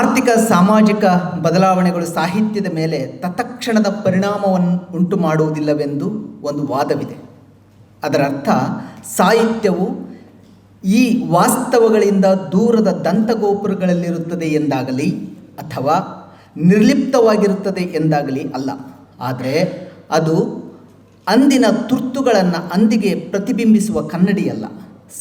ಆರ್ಥಿಕ, ಸಾಮಾಜಿಕ ಬದಲಾವಣೆಗಳು ಸಾಹಿತ್ಯದ ಮೇಲೆ ತತ್ಕ್ಷಣದ ಪರಿಣಾಮವನ್ನು ಉಂಟು ಮಾಡುವುದಿಲ್ಲವೆಂದು ಒಂದು ವಾದವಿದೆ. ಅದರರ್ಥ ಸಾಹಿತ್ಯವು ಈ ವಾಸ್ತವಗಳಿಂದ ದೂರದ ದಂತಗೋಪುರಗಳಲ್ಲಿರುತ್ತದೆ ಎಂದಾಗಲಿ ಅಥವಾ ನಿರ್ಲಿಪ್ತವಾಗಿರುತ್ತದೆ ಎಂದಾಗಲಿ ಅಲ್ಲ. ಆದರೆ ಅದು ಅಂದಿನ ತುರ್ತುಗಳನ್ನು ಅಂದಿಗೆ ಪ್ರತಿಬಿಂಬಿಸುವ ಕನ್ನಡಿಯಲ್ಲ.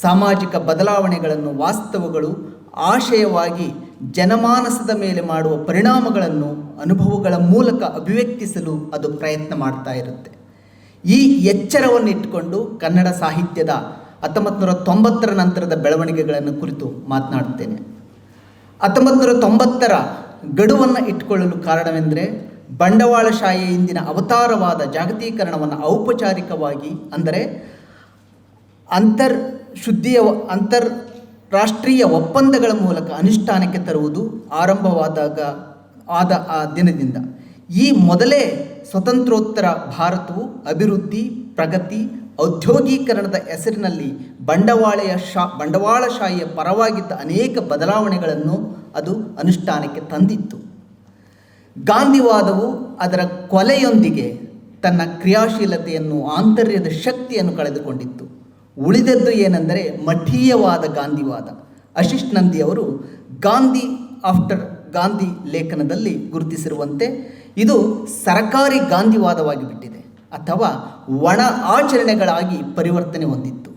ಸಾಮಾಜಿಕ ಬದಲಾವಣೆಗಳನ್ನು ವಾಸ್ತವಗಳು ಆಶಯವಾಗಿ ಜನಮಾನಸದ ಮೇಲೆ ಮಾಡುವ ಪರಿಣಾಮಗಳನ್ನು ಅನುಭವಗಳ ಮೂಲಕ ಅಭಿವ್ಯಕ್ತಿಸಲು ಅದು ಪ್ರಯತ್ನ ಮಾಡ್ತಾ ಇರುತ್ತೆ. ಈ ಎಚ್ಚರವನ್ನು ಇಟ್ಟುಕೊಂಡು ಕನ್ನಡ ಸಾಹಿತ್ಯದ ಹತ್ತೊಂಬತ್ತು ನೂರ ತೊಂಬತ್ತರ ನಂತರದ ಬೆಳವಣಿಗೆಗಳನ್ನು ಕುರಿತು ಮಾತನಾಡುತ್ತೇನೆ. ಹತ್ತೊಂಬತ್ತು ನೂರ ತೊಂಬತ್ತರ ಗಡುವನ್ನು ಇಟ್ಟುಕೊಳ್ಳಲು ಕಾರಣವೆಂದರೆ ಬಂಡವಾಳಶಾಹಿ ಇಂದಿನ ಅವತಾರವಾದ ಜಾಗತೀಕರಣವನ್ನು ಔಪಚಾರಿಕವಾಗಿ ಅಂದರೆ ಅಂತರ್ ಶುದ್ಧಿಯ ಅಂತರ್ ರಾಷ್ಟ್ರೀಯ ಒಪ್ಪಂದಗಳ ಮೂಲಕ ಅನುಷ್ಠಾನಕ್ಕೆ ತರುವುದು ಆರಂಭವಾದಾಗ, ಆದ ಆ ದಿನದಿಂದ. ಈ ಮೊದಲೇ ಸ್ವತಂತ್ರೋತ್ತರ ಭಾರತವು ಅಭಿವೃದ್ಧಿ, ಪ್ರಗತಿ, ಔದ್ಯೋಗೀಕರಣದ ಹೆಸರಿನಲ್ಲಿ ಬಂಡವಾಳೆಯ ಶಾ ಬಂಡವಾಳಶಾಹಿಯ ಪರವಾಗಿದ್ದ ಅನೇಕ ಬದಲಾವಣೆಗಳನ್ನು ಅದು ಅನುಷ್ಠಾನಕ್ಕೆ ತಂದಿತ್ತು. ಗಾಂಧಿವಾದವು ಅದರ ಕೊಲೆಯೊಂದಿಗೆ ತನ್ನ ಕ್ರಿಯಾಶೀಲತೆಯನ್ನು, ಆಂತರ್ಯದ ಶಕ್ತಿಯನ್ನು ಕಳೆದುಕೊಂಡಿತ್ತು. ಉಳಿದದ್ದು ಏನೆಂದರೆ ಮಠೀಯವಾದ ಗಾಂಧಿವಾದ. ಆಶಿಷ್ ನಂದಿ ಅವರು ಗಾಂಧಿ ಆಫ್ಟರ್ ಗಾಂಧಿ ಲೇಖನದಲ್ಲಿ ಗುರುತಿಸಿರುವಂತೆ ಇದು ಸರಕಾರಿ ಗಾಂಧಿವಾದವಾಗಿ ಬಿಟ್ಟಿದೆ ಅಥವಾ ಒಣ ಆಚರಣೆಗಳಾಗಿ ಪರಿವರ್ತನೆ ಹೊಂದಿತ್ತು.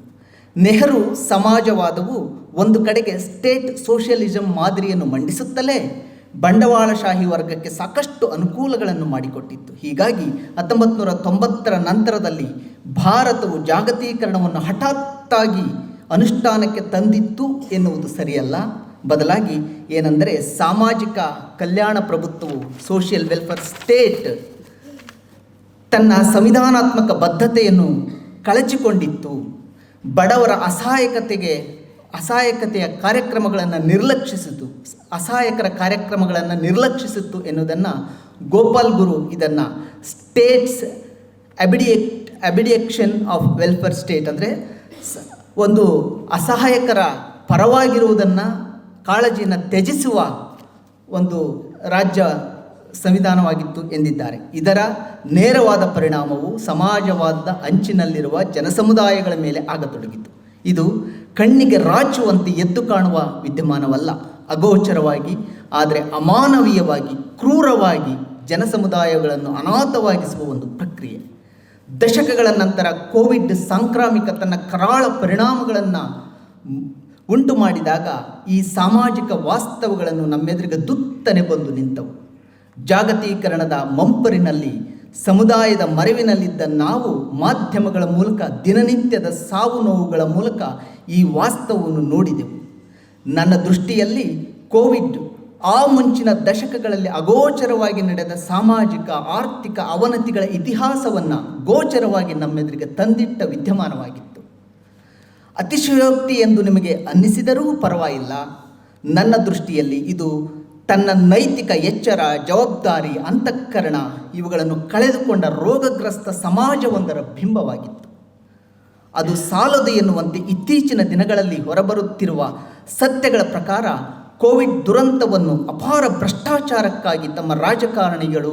ನೆಹರು ಸಮಾಜವಾದವು ಒಂದು ಕಡೆಗೆ ಸ್ಟೇಟ್ ಸೋಷಿಯಲಿಸಂ ಮಾದರಿಯನ್ನು ಮಂಡಿಸುತ್ತಲೇ ಬಂಡವಾಳಶಾಹಿ ವರ್ಗಕ್ಕೆ ಸಾಕಷ್ಟು ಅನುಕೂಲಗಳನ್ನು ಮಾಡಿಕೊಟ್ಟಿತ್ತು. ಹೀಗಾಗಿ ಹತ್ತೊಂಬತ್ತು ನೂರ ತೊಂಬತ್ತರ ನಂತರದಲ್ಲಿ ಭಾರತವು ಜಾಗತೀಕರಣವನ್ನು ಹಠಾತ್ತಾಗಿ ಅನುಷ್ಠಾನಕ್ಕೆ ತಂದಿತ್ತು ಎನ್ನುವುದು ಸರಿಯಲ್ಲ. ಬದಲಾಗಿ ಏನೆಂದರೆ ಸಾಮಾಜಿಕ ಕಲ್ಯಾಣ ಪ್ರಭುತ್ವವು ಸೋಷಿಯಲ್ ವೆಲ್ಫೇರ್ ಸ್ಟೇಟ್ ತನ್ನ ಸಂವಿಧಾನಾತ್ಮಕ ಬದ್ಧತೆಯನ್ನು ಕಳಚಿಕೊಂಡಿತ್ತು. ಬಡವರ ಅಸಹಾಯಕತೆಗೆ ಅಸಹಾಯಕತೆಯ ಕಾರ್ಯಕ್ರಮಗಳನ್ನು ನಿರ್ಲಕ್ಷಿಸಿತು. ಅಸಹಾಯಕರ ಕಾರ್ಯಕ್ರಮಗಳನ್ನು ನಿರ್ಲಕ್ಷಿಸಿತ್ತು ಎನ್ನುವುದನ್ನು ಗೋಪಾಲ್ ಗುರು ಇದನ್ನು states abdicate abdication of welfare state ಅಂದರೆ ಒಂದು ಅಸಹಾಯಕರ ಪರವಾಗಿರುವುದನ್ನು ಕಾಳಜಿಯನ್ನು ತ್ಯಜಿಸುವ ಒಂದು ರಾಜ್ಯ ಸಂವಿಧಾನವಾಗಿತ್ತು ಎಂದಿದ್ದಾರೆ. ಇದರ ನೇರವಾದ ಪರಿಣಾಮವು ಸಮಾಜವಾದದ ಅಂಚಿನಲ್ಲಿರುವ ಜನಸಮುದಾಯಗಳ ಮೇಲೆ ಆಗತೊಡಗಿತು ಇದು ಕಣ್ಣಿಗೆ ರಾಚುವಂತೆ ಎದ್ದು ಕಾಣುವ ವಿದ್ಯಮಾನವಲ್ಲ. ಅಗೋಚರವಾಗಿ, ಆದರೆ ಅಮಾನವೀಯವಾಗಿ, ಕ್ರೂರವಾಗಿ ಜನಸಮುದಾಯಗಳನ್ನು ಅನಾಥವಾಗಿಸುವ ಒಂದು ಪ್ರಕ್ರಿಯೆ. ದಶಕಗಳ ನಂತರ ಕೋವಿಡ್ ಸಾಂಕ್ರಾಮಿಕ ತನ್ನ ಕರಾಳ ಪರಿಣಾಮಗಳನ್ನು ಉಂಟು ಮಾಡಿದಾಗ ಈ ಸಾಮಾಜಿಕ ವಾಸ್ತವಗಳನ್ನು ನಮ್ಮೆದುರಿಗೆ ದುತ್ತನೆ ಬಂದು ನಿಂತವು. ಜಾಗತೀಕರಣದ ಮಂಪರಿನಲ್ಲಿ, ಸಮುದಾಯದ ಮರವಿನಲ್ಲಿದ್ದ ನಾವು ಮಾಧ್ಯಮಗಳ ಮೂಲಕ, ದಿನನಿತ್ಯದ ಸಾವು ನೋವುಗಳ ಮೂಲಕ ಈ ವಾಸ್ತವವನ್ನು ನೋಡಿದೆವು. ನನ್ನ ದೃಷ್ಟಿಯಲ್ಲಿ ಕೋವಿಡ್ ಆ ಮುಂಚಿನ ದಶಕಗಳಲ್ಲಿ ಅಗೋಚರವಾಗಿ ನಡೆದ ಸಾಮಾಜಿಕ, ಆರ್ಥಿಕ ಅವನತಿಗಳ ಇತಿಹಾಸವನ್ನು ಗೋಚರವಾಗಿ ನಮ್ಮೆದುರಿಗೆ ತಂದಿಟ್ಟ ವಿದ್ಯಮಾನವಾಗಿತ್ತು. ಅತಿಶಯೋಕ್ತಿ ಎಂದು ನಿಮಗೆ ಅನ್ನಿಸಿದರೂ ಪರವಾಗಿಲ್ಲ. ನನ್ನ ದೃಷ್ಟಿಯಲ್ಲಿ ಇದು ತನ್ನ ನೈತಿಕ ಎಚ್ಚರ, ಜವಾಬ್ದಾರಿ, ಅಂತಃಕರಣ ಇವುಗಳನ್ನು ಕಳೆದುಕೊಂಡ ರೋಗಗ್ರಸ್ತ ಸಮಾಜವೊಂದರ ಬಿಂಬವಾಗಿತ್ತು. ಅದು ಸಾಲದು ಎನ್ನುವಂತೆ ಇತ್ತೀಚಿನ ದಿನಗಳಲ್ಲಿ ಹೊರಬರುತ್ತಿರುವ ಸತ್ಯಗಳ ಪ್ರಕಾರ ಕೋವಿಡ್ ದುರಂತವನ್ನು ಅಪಾರ ಭ್ರಷ್ಟಾಚಾರಕ್ಕಾಗಿ ತಮ್ಮ ರಾಜಕಾರಣಿಗಳು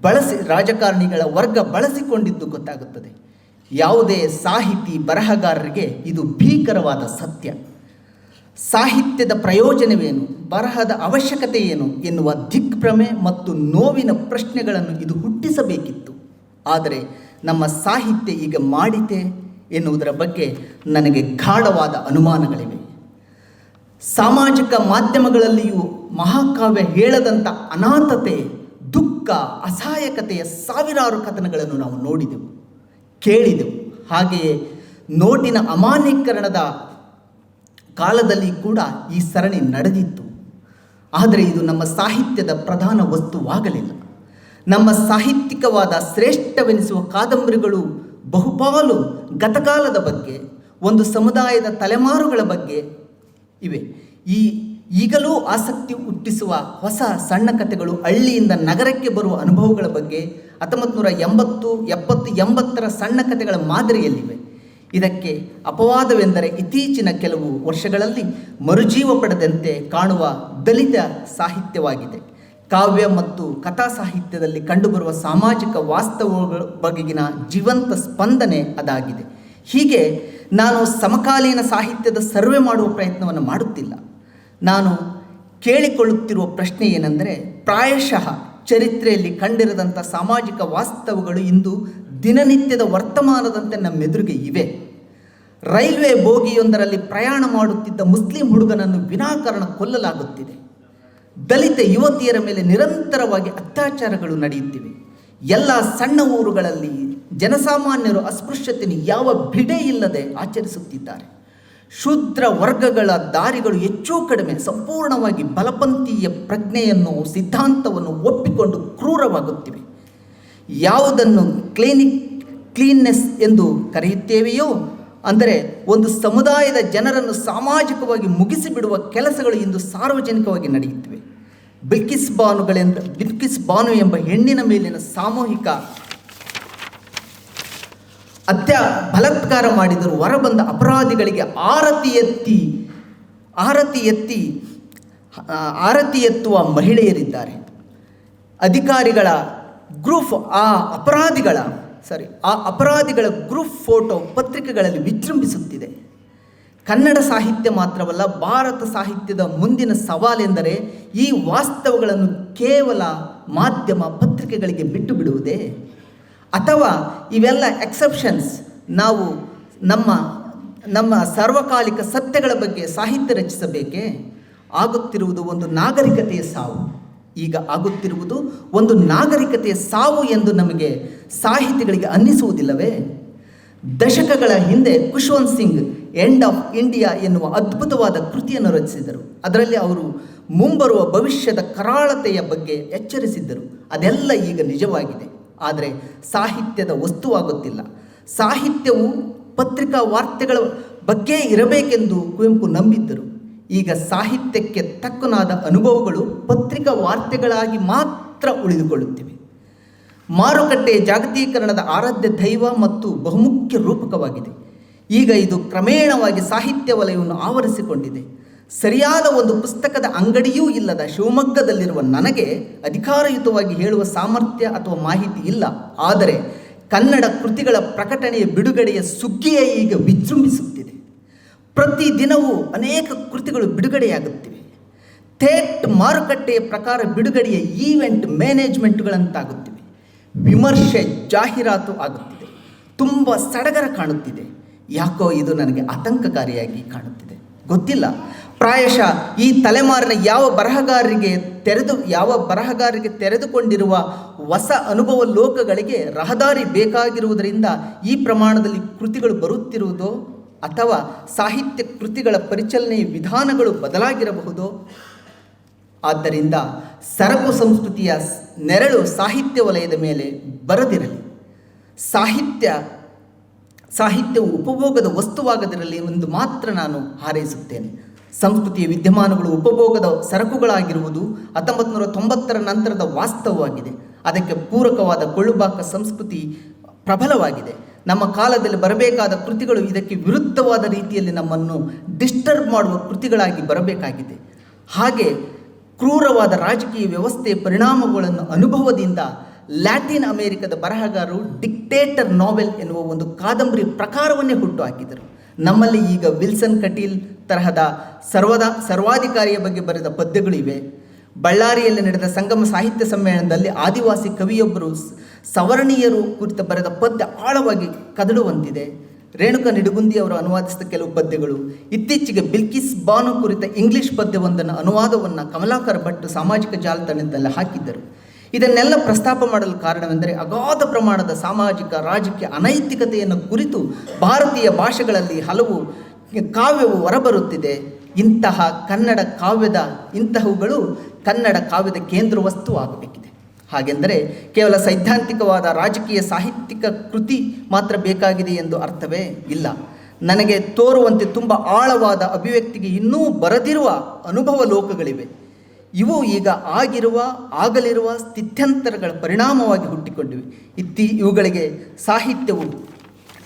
ಬಳಸಿ, ರಾಜಕಾರಣಿಗಳ ವರ್ಗ ಬಳಸಿಕೊಂಡಿದ್ದು ಗೊತ್ತಾಗುತ್ತದೆ. ಯಾವುದೇ ಸಾಹಿತಿ ಬರಹಗಾರರಿಗೆ ಇದು ಭೀಕರವಾದ ಸತ್ಯ. ಸಾಹಿತ್ಯದ ಪ್ರಯೋಜನವೇನು? ಬರಹದ ಅವಶ್ಯಕತೆ ಏನು? ಎನ್ನುವ ದಿಗ್ಭ್ರಮೆ ಮತ್ತು ನೋವಿನ ಪ್ರಶ್ನೆಗಳನ್ನು ಇದು ಹುಟ್ಟಿಸಬೇಕಿತ್ತು. ಆದರೆ ನಮ್ಮ ಸಾಹಿತ್ಯ ಈಗ ಮಾಡಿತೆ ಎನ್ನುವುದರ ಬಗ್ಗೆ ನನಗೆ ಗಾಢವಾದ ಅನುಮಾನಗಳಿವೆ. ಸಾಮಾಜಿಕ ಮಾಧ್ಯಮಗಳಲ್ಲಿಯೂ ಮಹಾಕಾವ್ಯ ಹೇಳದಂಥ ಅನಾಥತೆ, ದುಃಖ, ಅಸಹಾಯಕತೆಯ ಸಾವಿರಾರು ಕಥನಗಳನ್ನು ನಾವು ನೋಡಿದೆವು, ಕೇಳಿದೆವು. ಹಾಗೆಯೇ ನೋಟಿನ ಅಮಾನ್ಯೀಕರಣದ ಕಾಲದಲ್ಲಿ ಕೂಡ ಈ ಸರಣಿ ನಡೆದಿತ್ತು. ಆದರೆ ಇದು ನಮ್ಮ ಸಾಹಿತ್ಯದ ಪ್ರಧಾನ ವಸ್ತುವಾಗಲಿಲ್ಲ. ನಮ್ಮ ಸಾಹಿತ್ಯಿಕವಾದ ಶ್ರೇಷ್ಠವೆನಿಸುವ ಕಾದಂಬರಿಗಳು ಬಹುಪಾಲು ಗತಕಾಲದ ಬಗ್ಗೆ, ಒಂದು ಸಮುದಾಯದ ತಲೆಮಾರುಗಳ ಬಗ್ಗೆ ಇವೆ. ಈ ಈಗಲೂ ಆಸಕ್ತಿ ಹುಟ್ಟಿಸುವ ಹೊಸ ಸಣ್ಣ ಕಥೆಗಳು ಹಳ್ಳಿಯಿಂದ ನಗರಕ್ಕೆ ಬರುವ ಅನುಭವಗಳ ಬಗ್ಗೆ ಹತ್ತೊಂಬತ್ತು ನೂರ ಎಂಬತ್ತು, ಎಪ್ಪತ್ತು, ಎಂಬತ್ತರ ಸಣ್ಣ ಕಥೆಗಳ ಮಾದರಿಯಲ್ಲಿವೆ. ಇದಕ್ಕೆ ಅಪವಾದವೆಂದರೆ ಇತ್ತೀಚಿನ ಕೆಲವು ವರ್ಷಗಳಲ್ಲಿ ಮರುಜೀವ ಪಡೆದಂತೆ ಕಾಣುವ ದಲಿತ ಸಾಹಿತ್ಯವಾಗಿದೆ. ಕಾವ್ಯ ಮತ್ತು ಕಥಾ ಸಾಹಿತ್ಯದಲ್ಲಿ ಕಂಡುಬರುವ ಸಾಮಾಜಿಕ ವಾಸ್ತವಗಳ ಬಗೆಗಿನ ಜೀವಂತ ಸ್ಪಂದನೆ ಅದಾಗಿದೆ. ಹೀಗೆ ನಾನು ಸಮಕಾಲೀನ ಸಾಹಿತ್ಯದ ಸರ್ವೆ ಮಾಡುವ ಪ್ರಯತ್ನವನ್ನು ಮಾಡುತ್ತಿಲ್ಲ. ನಾನು ಕೇಳಿಕೊಳ್ಳುತ್ತಿರುವ ಪ್ರಶ್ನೆ ಏನೆಂದರೆ, ಪ್ರಾಯಶಃ ಚರಿತ್ರೆಯಲ್ಲಿ ಕಂಡಿರದಂಥ ಸಾಮಾಜಿಕ ವಾಸ್ತವಗಳು ಇಂದು ದಿನನಿತ್ಯದ ವರ್ತಮಾನದಂತೆ ನಮ್ಮೆದುರಿಗೆ ಇವೆ. ರೈಲ್ವೆ ಬೋಗಿಯೊಂದರಲ್ಲಿ ಪ್ರಯಾಣ ಮಾಡುತ್ತಿದ್ದ ಮುಸ್ಲಿಂ ಹುಡುಗನನ್ನು ವಿನಾಕಾರಣ ಕೊಲ್ಲಲಾಗುತ್ತಿದೆ. ದಲಿತ ಯುವತಿಯರ ಮೇಲೆ ನಿರಂತರವಾಗಿ ಅತ್ಯಾಚಾರಗಳು ನಡೆಯುತ್ತಿವೆ. ಎಲ್ಲ ಸಣ್ಣ ಊರುಗಳಲ್ಲಿ ಜನಸಾಮಾನ್ಯರು ಅಸ್ಪೃಶ್ಯತೆಯನ್ನು ಯಾವ ಬಿಡೆ ಇಲ್ಲದೆ ಆಚರಿಸುತ್ತಿದ್ದಾರೆ. ಶೂದ್ರ ವರ್ಗಗಳ ದಾರಿಗಳು ಹೆಚ್ಚು ಕಡಿಮೆ, ಸಂಪೂರ್ಣವಾಗಿ ಬಲಪಂಥೀಯ ಪ್ರಜ್ಞೆಯನ್ನು, ಸಿದ್ಧಾಂತವನ್ನು ಒಪ್ಪಿಕೊಂಡು ಕ್ರೂರವಾಗುತ್ತಿವೆ. ಯಾವುದನ್ನು ಕ್ಲೀನಿಕ್, ಕ್ಲೀನ್ನೆಸ್ ಎಂದು ಕರೆಯುತ್ತೇವೆಯೋ, ಅಂದರೆ ಒಂದು ಸಮುದಾಯದ ಜನರನ್ನು ಸಾಮಾಜಿಕವಾಗಿ ಮುಗಿಸಿಬಿಡುವ ಕೆಲಸಗಳು ಇಂದು ಸಾರ್ವಜನಿಕವಾಗಿ ನಡೆಯುತ್ತಿವೆ. ಬಿಲ್ಕಿಸ್ ಬಾನುಗಳೆಂದ ಬಿಲ್ಕಿಸ್ ಬಾನು ಎಂಬ ಹೆಣ್ಣಿನ ಮೇಲಿನ ಸಾಮೂಹಿಕ ಅತ್ಯ ಬಲತ್ಕಾರ ಮಾಡಿದರು. ಹೊರಬಂದ ಅಪರಾಧಿಗಳಿಗೆ ಆರತಿ ಎತ್ತಿ ಆರತಿ ಎತ್ತಿ ಆರತಿ ಎತ್ತುವ ಮಹಿಳೆಯರಿದ್ದಾರೆ. ಅಧಿಕಾರಿಗಳ ಗ್ರೂಪ್, ಆ ಅಪರಾಧಿಗಳ ಸಾರಿ ಆ ಅಪರಾಧಿಗಳ ಗ್ರೂಪ್ ಫೋಟೋ ಪತ್ರಿಕೆಗಳಲ್ಲಿ ವಿಜೃಂಭಿಸುತ್ತಿದೆ. ಕನ್ನಡ ಸಾಹಿತ್ಯ ಮಾತ್ರವಲ್ಲ, ಭಾರತ ಸಾಹಿತ್ಯದ ಮುಂದಿನ ಸವಾಲೆಂದರೆ ಈ ವಾಸ್ತವಗಳನ್ನು ಕೇವಲ ಮಾಧ್ಯಮ ಪತ್ರಿಕೆಗಳಿಗೆ ಬಿಟ್ಟು ಬಿಡುವುದೇ. ಅಥವಾ ಇವೆಲ್ಲ ಎಕ್ಸೆಪ್ಷನ್ಸ್ ನಾವು ನಮ್ಮ ನಮ್ಮ ಸಾರ್ವಕಾಲಿಕ ಸತ್ಯಗಳ ಬಗ್ಗೆ ಸಾಹಿತ್ಯ ರಚಿಸಬೇಕೇ? ಆಗುತ್ತಿರುವುದು ಒಂದು ನಾಗರಿಕತೆಯ ಸಾವು. ಈಗ ಆಗುತ್ತಿರುವುದು ಒಂದು ನಾಗರಿಕತೆಯ ಸಾವು ಎಂದು ನಮಗೆ ಸಾಹಿತಿಗಳಿಗೆ ಅನ್ನಿಸುವುದಿಲ್ಲವೇ? ದಶಕಗಳ ಹಿಂದೆ Khushwant Singh end of India ಎನ್ನುವ ಅದ್ಭುತವಾದ ಕೃತಿಯನ್ನು ರಚಿಸಿದರು. ಅದರಲ್ಲಿ ಅವರು ಮುಂಬರುವ ಭವಿಷ್ಯದ ಕರಾಳತೆಯ ಬಗ್ಗೆ ಎಚ್ಚರಿಸಿದ್ದರು. ಅದೆಲ್ಲ ಈಗ ನಿಜವಾಗಿದೆ. ಆದರೆ ಸಾಹಿತ್ಯದ ವಸ್ತುವಾಗುತ್ತಿಲ್ಲ ಸಾಹಿತ್ಯವು ಪತ್ರಿಕಾ ವಾರ್ತೆಗಳ ಬಗ್ಗೆ ಇರಬೇಕೆಂದು ಕುವೆಂಪು ನಂಬಿದ್ದರು. ಈಗ ಸಾಹಿತ್ಯಕ್ಕೆ ತಕ್ಕನಾದ ಅನುಭವಗಳು ಪತ್ರಿಕಾ ವಾರ್ತೆಗಳಾಗಿ ಮಾತ್ರ ಉಳಿದುಕೊಳ್ಳುತ್ತಿವೆ. ಮಾರುಕಟ್ಟೆ ಜಾಗತೀಕರಣದ ಆರಾಧ್ಯ ದೈವ ಮತ್ತು ಬಹುಮುಖ್ಯ ರೂಪಕವಾಗಿದೆ. ಈಗ ಇದು ಕ್ರಮೇಣವಾಗಿ ಸಾಹಿತ್ಯ ವಲಯವನ್ನು ಆವರಿಸಿಕೊಂಡಿದೆ. ಸರಿಯಾದ ಒಂದು ಪುಸ್ತಕದ ಅಂಗಡಿಯೂ ಇಲ್ಲದ ಶಿವಮೊಗ್ಗದಲ್ಲಿರುವ ನನಗೆ ಅಧಿಕಾರಯುತವಾಗಿ ಹೇಳುವ ಸಾಮರ್ಥ್ಯ ಅಥವಾ ಮಾಹಿತಿ ಇಲ್ಲ. ಆದರೆ ಕನ್ನಡ ಕೃತಿಗಳ ಪ್ರಕಟಣೆಯ ಬಿಡುಗಡೆಯ ಸುಗ್ಗಿಯೇ ಈಗ ವಿಜೃಂಭಿಸುತ್ತಿದೆ. ಪ್ರತಿ ದಿನವೂ ಅನೇಕ ಕೃತಿಗಳು ಬಿಡುಗಡೆಯಾಗುತ್ತಿವೆ. ಥೇಟ್ ಮಾರುಕಟ್ಟೆಯ ಪ್ರಕಾರ ಬಿಡುಗಡೆಯ ಈವೆಂಟ್ ಮ್ಯಾನೇಜ್ಮೆಂಟ್ಗಳಂತಾಗುತ್ತಿವೆ. ವಿಮರ್ಶೆ ಜಾಹೀರಾತು ಆಗುತ್ತಿದೆ. ತುಂಬ ಸಡಗರ ಕಾಣುತ್ತಿದೆ. ಯಾಕೋ ಇದು ನನಗೆ ಆತಂಕಕಾರಿಯಾಗಿ ಕಾಣುತ್ತಿದೆ. ಗೊತ್ತಿಲ್ಲ. ಪ್ರಾಯಶಃ ಈ ತಲೆಮಾರಿನ ಯಾವ ಬರಹಗಾರರಿಗೆ ತೆರೆದು, ಯಾವ ಬರಹಗಾರರಿಗೆ ತೆರೆದುಕೊಂಡಿರುವ ಹೊಸ ಅನುಭವ ಲೋಕಗಳಿಗೆ ರಹದಾರಿ ಬೇಕಾಗಿರುವುದರಿಂದ ಈ ಪ್ರಮಾಣದಲ್ಲಿ ಕೃತಿಗಳು ಬರುತ್ತಿರುವುದೋ ಅಥವಾ ಸಾಹಿತ್ಯ ಕೃತಿಗಳ ಪರಿಚಲನೆಯ ವಿಧಾನಗಳು ಬದಲಾಗಿರಬಹುದೋ? ಆದ್ದರಿಂದ ಸರಕು ಸಂಸ್ಕೃತಿಯ ನೆರಳು ಸಾಹಿತ್ಯ ವಲಯದ ಮೇಲೆ ಬರದಿರಲಿ. ಸಾಹಿತ್ಯ, ಸಾಹಿತ್ಯವು ಉಪಭೋಗದ ವಸ್ತುವಾಗದಿರಲಿ ಎಂದು ಮಾತ್ರ ನಾನು ಹಾರೈಸುತ್ತೇನೆ. ಸಂಸ್ಕೃತಿಯ ವಿದ್ಯಮಾನಗಳು ಉಪಭೋಗದ ಸರಕುಗಳಾಗಿರುವುದು ಹತ್ತೊಂಬತ್ತು ನೂರ ತೊಂಬತ್ತರ ನಂತರದ ವಾಸ್ತವವಾಗಿದೆ. ಅದಕ್ಕೆ ಪೂರಕವಾದ ಕೊಳ್ಳುಬಾಕ ಸಂಸ್ಕೃತಿ ಪ್ರಬಲವಾಗಿದೆ. ನಮ್ಮ ಕಾಲದಲ್ಲಿ ಬರಬೇಕಾದ ಕೃತಿಗಳು ಇದಕ್ಕೆ ವಿರುದ್ಧವಾದ ರೀತಿಯಲ್ಲಿ ನಮ್ಮನ್ನು ಡಿಸ್ಟರ್ಬ್ ಮಾಡುವ ಕೃತಿಗಳಾಗಿ ಬರಬೇಕಾಗಿದೆ. ಹಾಗೆ ಕ್ರೂರವಾದ ರಾಜಕೀಯ ವ್ಯವಸ್ಥೆಯ ಪರಿಣಾಮಗಳನ್ನು ಅನುಭವದಿಂದ ಲ್ಯಾಟಿನ್ ಅಮೆರಿಕದ ಬರಹಗಾರರು ಡಿಕ್ಟೇಟರ್ ನಾವೆಲ್ ಎನ್ನುವ ಒಂದು ಕಾದಂಬರಿ ಪ್ರಕಾರವನ್ನೇ ಹುಟ್ಟು ಹಾಕಿದರು. ನಮ್ಮಲ್ಲಿ ಈಗ ವಿಲ್ಸನ್ ಕಟೀಲ್ ತರಹದ ಸರ್ವದ ಸರ್ವಾಧಿಕಾರಿಯ ಬಗ್ಗೆ ಬರೆದ ಪದ್ಯಗಳಿವೆ ಬಳ್ಳಾರಿಯಲ್ಲಿ ನಡೆದ ಸಂಗಮ ಸಾಹಿತ್ಯ ಸಮ್ಮೇಳನದಲ್ಲಿ ಆದಿವಾಸಿ ಕವಿಯೊಬ್ಬರು ಸವರ್ಣೀಯರು ಕುರಿತ ಬರೆದ ಪದ್ಯ ಆಳವಾಗಿ ಕದಡುವಂತಿದೆ ರೇಣುಕ ನಿಡುಗುಂದಿ ಅವರು ಅನುವಾದಿಸಿದ ಕೆಲವು ಪದ್ಯಗಳು. ಇತ್ತೀಚೆಗೆ ಬಿಲ್ಕಿಸ್ ಬಾನು ಕುರಿತ ಇಂಗ್ಲಿಷ್ ಪದ್ಯವೊಂದನ್ನು ಅನುವಾದವನ್ನು ಕಮಲಾಕರ್ ಭಟ್ ಸಾಮಾಜಿಕ ಜಾಲತಾಣದಲ್ಲಿ ಹಾಕಿದ್ದರು. ಇದನ್ನೆಲ್ಲ ಪ್ರಸ್ತಾಪ ಮಾಡಲು ಕಾರಣವೆಂದರೆ ಅಗಾಧ ಪ್ರಮಾಣದ ಸಾಮಾಜಿಕ, ರಾಜಕೀಯ, ಅನೈತಿಕತೆಯನ್ನು ಕುರಿತು ಭಾರತೀಯ ಭಾಷೆಗಳಲ್ಲಿ ಹಲವು ಕಾವ್ಯವು ಹೊರಬರುತ್ತಿದೆ. ಇಂತಹ ಕನ್ನಡ ಕಾವ್ಯದ ಇಂತಹವುಗಳು ಕನ್ನಡ ಕಾವ್ಯದ ಕೇಂದ್ರ ವಸ್ತು ಆಗಬೇಕಿದೆ ಹಾಗೆಂದರೆ ಕೇವಲ ಸೈದ್ಧಾಂತಿಕವಾದ ರಾಜಕೀಯ ಸಾಹಿತ್ಯಿಕ ಕೃತಿ ಮಾತ್ರ ಬೇಕಾಗಿದೆ ಎಂದು ಅರ್ಥವೇ ಇಲ್ಲ. ನನಗೆ ತೋರುವಂತೆ ತುಂಬ ಆಳವಾದ ಅಭಿವ್ಯಕ್ತಿಗೆ ಇನ್ನೂ ಬರದಿರುವ ಅನುಭವ ಲೋಕಗಳಿವೆ. ಇವು ಈಗ ಆಗಿರುವ, ಆಗಲಿರುವ ಸ್ಥಿತ್ಯಂತರಗಳ ಪರಿಣಾಮವಾಗಿ ಹುಟ್ಟಿಕೊಂಡಿವೆ. ಇತ್ತಿ ಇವುಗಳಿಗೆ ಸಾಹಿತ್ಯವು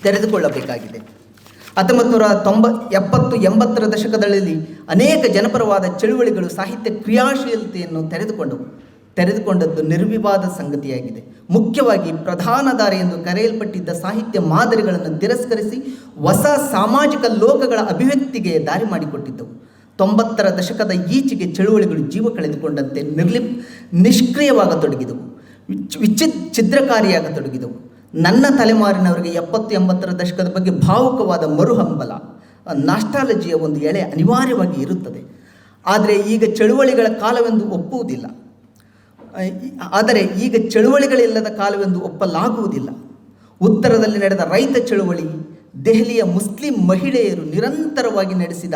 ತೆರೆದುಕೊಳ್ಳಬೇಕಾಗಿದೆ. ಹತ್ತೊಂಬತ್ತು ನೂರ ತೊಂಬ, ಎಪ್ಪತ್ತು, ಎಂಬತ್ತರ ದಶಕದಲ್ಲಿ ಅನೇಕ ಜನಪರವಾದ ಚಳುವಳಿಗಳು ಸಾಹಿತ್ಯ ಕ್ರಿಯಾಶೀಲತೆಯನ್ನು ತೆರೆದುಕೊಂಡವು. ತೆರೆದುಕೊಂಡದ್ದು ನಿರ್ವಿವಾದ ಸಂಗತಿಯಾಗಿದೆ. ಮುಖ್ಯವಾಗಿ ಪ್ರಧಾನ ದಾರಿ ಎಂದು ಕರೆಯಲ್ಪಟ್ಟಿದ್ದ ಸಾಹಿತ್ಯ ಮಾದರಿಗಳನ್ನು ತಿರಸ್ಕರಿಸಿ ಹೊಸ ಸಾಮಾಜಿಕ ಲೋಕಗಳ ಅಭಿವ್ಯಕ್ತಿಗೆ ದಾರಿ ಮಾಡಿಕೊಟ್ಟಿದ್ದವು. ತೊಂಬತ್ತರ ದಶಕದ ಈಚೆಗೆ ಚಳುವಳಿಗಳು ಜೀವ ಕಳೆದುಕೊಂಡಂತೆ ನಿರ್ಲಿಪ್, ನಿಷ್ಕ್ರಿಯವಾಗತೊಡಗಿದವು. ವಿಚ್, ವಿಚಿತ್, ಛಿದ್ರಕಾರಿಯಾಗತೊಡಗಿದವು. ನನ್ನ ತಲೆಮಾರಿನವರಿಗೆ ಎಪ್ಪತ್ತು ಎಂಬತ್ತರ ದಶಕದ ಬಗ್ಗೆ ಭಾವುಕವಾದ ಮರುಹಂಬಲ ನಾಸ್ಟಾಲಜಿಯ ಒಂದು ಎಳೆ ಅನಿವಾರ್ಯವಾಗಿ ಇರುತ್ತದೆ. ಆದರೆ ಈಗ ಚಳುವಳಿಗಳ ಕಾಲವೆಂದು ಒಪ್ಪುವುದಿಲ್ಲ. ಆದರೆ ಈಗ ಚಳುವಳಿಗಳಿಲ್ಲದ ಕಾಲವೆಂದು ಒಪ್ಪಲಾಗುವುದಿಲ್ಲ. ಉತ್ತರದಲ್ಲಿ ನಡೆದ ರೈತ ಚಳುವಳಿ, ದೆಹಲಿಯ ಮುಸ್ಲಿಂ ಮಹಿಳೆಯರು ನಿರಂತರವಾಗಿ ನಡೆಸಿದ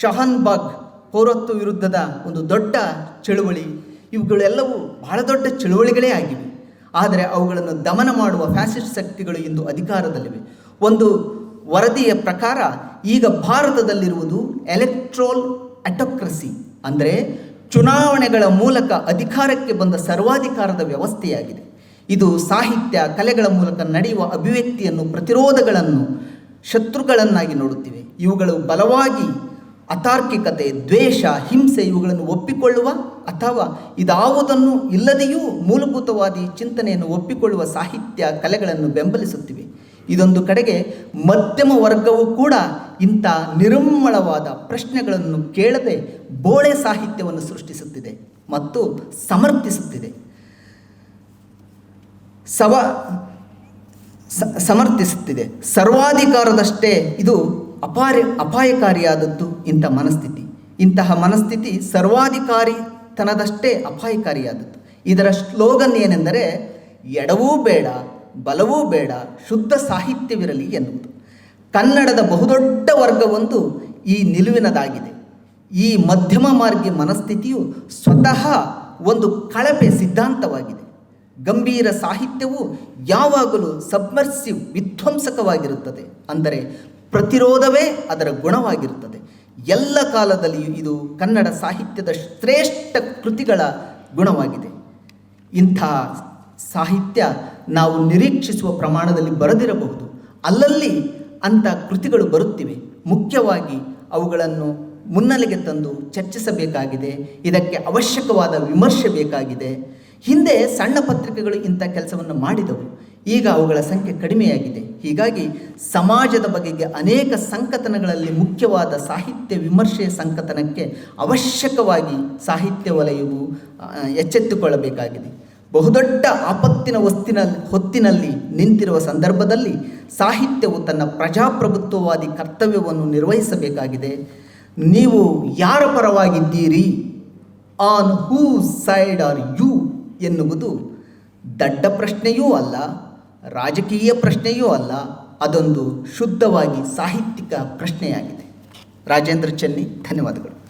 ಶಹನ್ಬಾಗ್ ಪೌರತ್ವ ವಿರುದ್ಧದ ಒಂದು ದೊಡ್ಡ ಚಳುವಳಿ, ಇವುಗಳೆಲ್ಲವೂ ಬಹಳ ದೊಡ್ಡ ಚಳುವಳಿಗಳೇ ಆಗಿವೆ. ಆದರೆ ಅವುಗಳನ್ನು ದಮನ ಮಾಡುವ ಫ್ಯಾಸಿಸ್ಟ್ ಶಕ್ತಿಗಳು ಇಂದು ಅಧಿಕಾರದಲ್ಲಿವೆ. ಒಂದು ವರದಿಯ ಪ್ರಕಾರ ಈಗ ಭಾರತದಲ್ಲಿರುವುದು ಎಲೆಕ್ಟ್ರೋಲ್ ಅಟೋಕ್ರಸಿ ಅಂದರೆ ಚುನಾವಣೆಗಳ ಮೂಲಕ ಅಧಿಕಾರಕ್ಕೆ ಬಂದ ಸರ್ವಾಧಿಕಾರದ ವ್ಯವಸ್ಥೆಯಾಗಿದೆ. ಇದು ಸಾಹಿತ್ಯ, ಕಲೆಗಳ ಮೂಲಕ ನಡೆಯುವ ಅಭಿವ್ಯಕ್ತಿಯನ್ನು, ಪ್ರತಿರೋಧಗಳನ್ನು, ಶತ್ರುಗಳನ್ನಾಗಿ ನೋಡುತ್ತಿವೆ. ಇವುಗಳು ಬಲವಾಗಿ ಅತಾರ್ಕಿಕತೆ, ದ್ವೇಷ, ಹಿಂಸೆ ಇವುಗಳನ್ನು ಒಪ್ಪಿಕೊಳ್ಳುವ ಅಥವಾ ಇದಾವುದನ್ನು ಇಲ್ಲದೆಯೂ ಮೂಲಭೂತವಾದಿ ಚಿಂತನೆಯನ್ನು ಒಪ್ಪಿಕೊಳ್ಳುವ ಸಾಹಿತ್ಯ ಕಲೆಗಳನ್ನು ಬೆಂಬಲಿಸುತ್ತಿವೆ. ಇದೊಂದು ಕಡೆಗೆ ಮಧ್ಯಮ ವರ್ಗವು ಕೂಡ ಇಂಥ ನಿರ್ಮಳವಾದ ಪ್ರಶ್ನೆಗಳನ್ನು ಕೇಳದೆ ಬೋಳೆ ಸಾಹಿತ್ಯವನ್ನು ಸೃಷ್ಟಿಸುತ್ತಿದೆ ಮತ್ತು ಸಮರ್ಥಿಸುತ್ತಿದೆ. ಸವ ಸಮರ್ಥಿಸುತ್ತಿದೆ. ಸರ್ವಾಧಿಕಾರದಷ್ಟೇ ಇದು ಅಪಾಯ ಅಪಾಯಕಾರಿಯಾದದ್ದು ಇಂಥ ಮನಸ್ಥಿತಿ. ಇಂತಹ ಮನಸ್ಥಿತಿ ಸರ್ವಾಧಿಕಾರಿತನದಷ್ಟೇ ಅಪಾಯಕಾರಿಯಾದದ್ದು. ಇದರ ಸ್ಲೋಗನ್ ಏನೆಂದರೆ, ಎಡವೂ ಬೇಡ, ಬಲವೂ ಬೇಡ, ಶುದ್ಧ ಸಾಹಿತ್ಯವಿರಲಿ ಎನ್ನುವುದು. ಕನ್ನಡದ ಬಹುದೊಡ್ಡ ವರ್ಗವೊಂದು ಈ ನಿಲುವಿನದಾಗಿದೆ. ಈ ಮಧ್ಯಮ ಮಾರ್ಗಿ ಮನಸ್ಥಿತಿಯು ಸ್ವತಃ ಒಂದು ಕಳಪೆ ಸಿದ್ಧಾಂತವಾಗಿದೆ. ಗಂಭೀರ ಸಾಹಿತ್ಯವು ಯಾವಾಗಲೂ ಸಬ್ಮರ್ಸಿವ್, ವಿಧ್ವಂಸಕವಾಗಿರುತ್ತದೆ. ಅಂದರೆ ಪ್ರತಿರೋಧವೇ ಅದರ ಗುಣವಾಗಿರುತ್ತದೆ. ಎಲ್ಲ ಕಾಲದಲ್ಲಿಯೂ ಇದು ಕನ್ನಡ ಸಾಹಿತ್ಯದ ಶ್ರೇಷ್ಠ ಕೃತಿಗಳ ಗುಣವಾಗಿದೆ. ಇಂಥ ಸಾಹಿತ್ಯ ನಾವು ನಿರೀಕ್ಷಿಸುವ ಪ್ರಮಾಣದಲ್ಲಿ ಬರೆದಿರಬಹುದು. ಅಲ್ಲಲ್ಲಿ ಅಂಥ ಕೃತಿಗಳು ಬರುತ್ತಿವೆ. ಮುಖ್ಯವಾಗಿ ಅವುಗಳನ್ನು ಮುನ್ನೆಲೆಗೆ ತಂದು ಚರ್ಚಿಸಬೇಕಾಗಿದೆ. ಇದಕ್ಕೆ ಅವಶ್ಯಕವಾದ ವಿಮರ್ಶೆ ಬೇಕಾಗಿದೆ. ಹಿಂದೆ ಸಣ್ಣ ಪತ್ರಿಕೆಗಳು ಇಂಥ ಕೆಲಸವನ್ನು ಮಾಡಿದವು. ಈಗ ಅವುಗಳ ಸಂಖ್ಯೆ ಕಡಿಮೆಯಾಗಿದೆ. ಹೀಗಾಗಿ ಸಮಾಜದ ಬಗೆಗೆ ಅನೇಕ ಸಂಕಥನಗಳಲ್ಲಿ ಮುಖ್ಯವಾದ ಸಾಹಿತ್ಯ ವಿಮರ್ಶೆಯ ಸಂಕಥನಕ್ಕೆ ಅವಶ್ಯಕವಾಗಿ ಸಾಹಿತ್ಯ ವಲಯವು ಎಚ್ಚೆತ್ತುಕೊಳ್ಳಬೇಕಾಗಿದೆ. ಬಹುದೊಡ್ಡ ಆಪತ್ತಿನ ವಸ್ತಿನ ಹೊತ್ತಿನಲ್ಲಿ ನಿಂತಿರುವ ಸಂದರ್ಭದಲ್ಲಿ ಸಾಹಿತ್ಯವು ತನ್ನ ಪ್ರಜಾಪ್ರಭುತ್ವವಾದಿ ಕರ್ತವ್ಯವನ್ನು ನಿರ್ವಹಿಸಬೇಕಾಗಿದೆ. ನೀವು ಯಾರ ಪರವಾಗಿದ್ದೀರಿ? On who side are you ಎನ್ನುವುದು ದಡ್ಡ ಪ್ರಶ್ನೆಯೂ ಅಲ್ಲ. ರಾಜಕೀಯ ಪ್ರಶ್ನೆಯೂ ಅಲ್ಲ ಅದೊಂದು ಶುದ್ಧವಾಗಿ ಸಾಹಿತ್ಯಿಕ ಪ್ರಶ್ನೆಯಾಗಿದೆ. ರಾಜೇಂದ್ರ ಚೆನ್ನಿ ಧನ್ಯವಾದಗಳು.